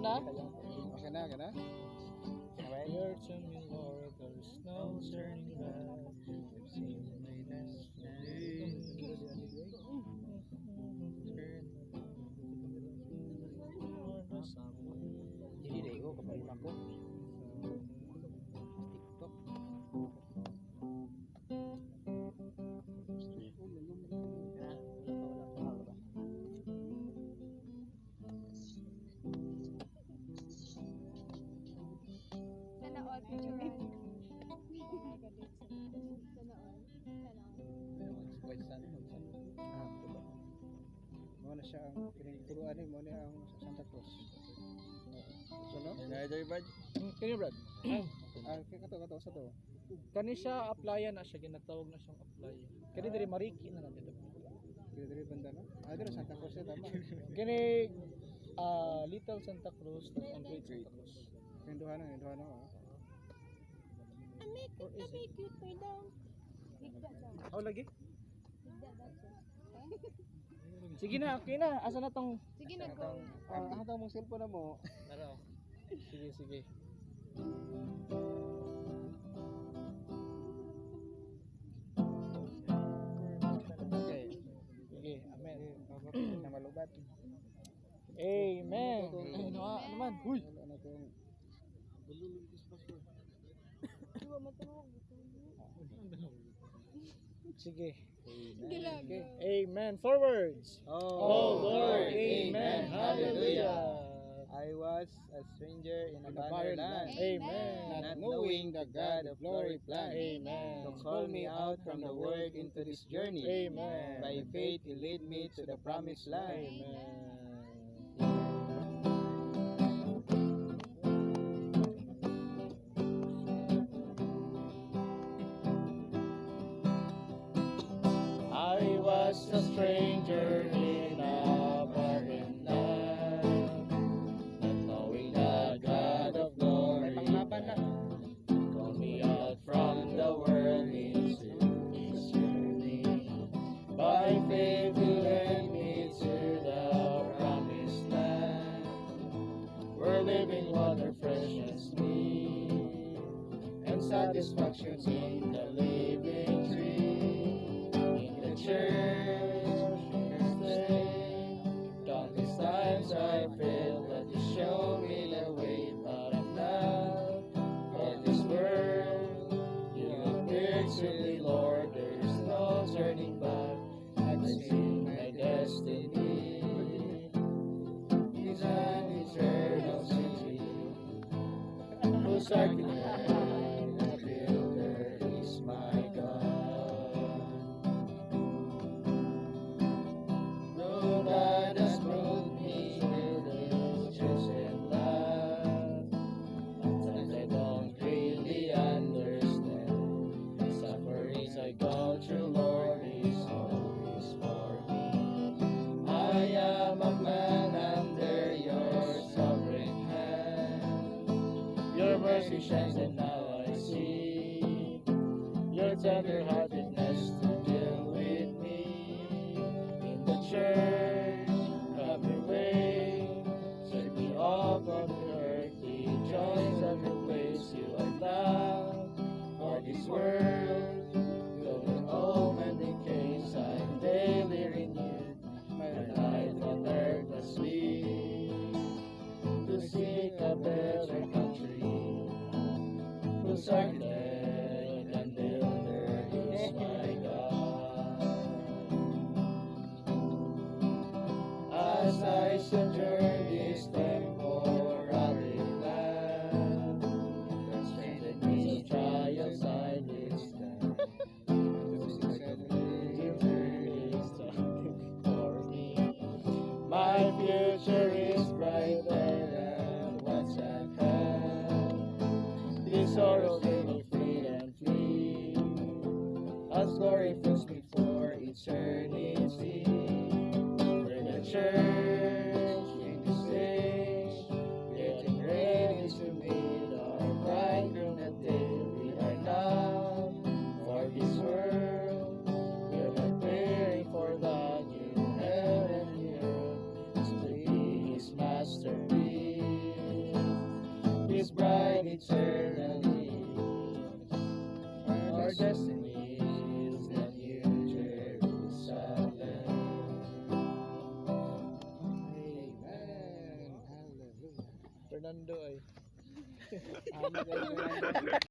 na? Okay na, okay na? Clear to me, Lord, there is no turning na siya ang pinituruan ni mo na ang Santa Cruz. So no? Neither bad. Kani Brad? Ah, kaya kato kato sa to. Kani siya applyan na siya ginatawag na siyang apply. Kani diri mariki na lang dito. Dili dili banda no? Ah, dili Santa Cruz ya tama. Kani ah, Little Santa Cruz ang Great Santa Cruz. Hinduhan no, hinduhan no. ah. Ami, kami cute pa daw. Aw lagi? Higda daw. Sige na, okay na. Asa na tong Sige na go. Ah, ang tawag mong cellphone na mo. Tara. Sige, sige. Okay. Sige, amen. Na malubat. Amen. Ano ah, ano man? Uy. Wala na tong Diwa matulog. Sige. Gilag. Okay. Amen. Forwards. Oh Lord, Amen. Hallelujah. I was a stranger in a In a barren land. Amen. Not knowing the God of glory plan. Amen. To call me out from the world into this journey. Amen. By faith, He led me to the promised land. Amen. Stranger in a barren land, not knowing the God of glory. Call me out from the world into His journey. By faith, He led me to the promised land, where living water fresh and sweet, and satisfaction in the living tree. In the church, I failed, but you show me the way. But I'm not for this world. You appeared to me, Lord. There's no turning back. I've seen my destiny. And now I see your tender heartedness my future is brighter than what's at hand. These sorrows they will fade and flee, as glory fills me for eternity. Where the church eternally. Our destiny is the new Jerusalem. Amen. Hallelujah. Fernando eh. ay. Amen.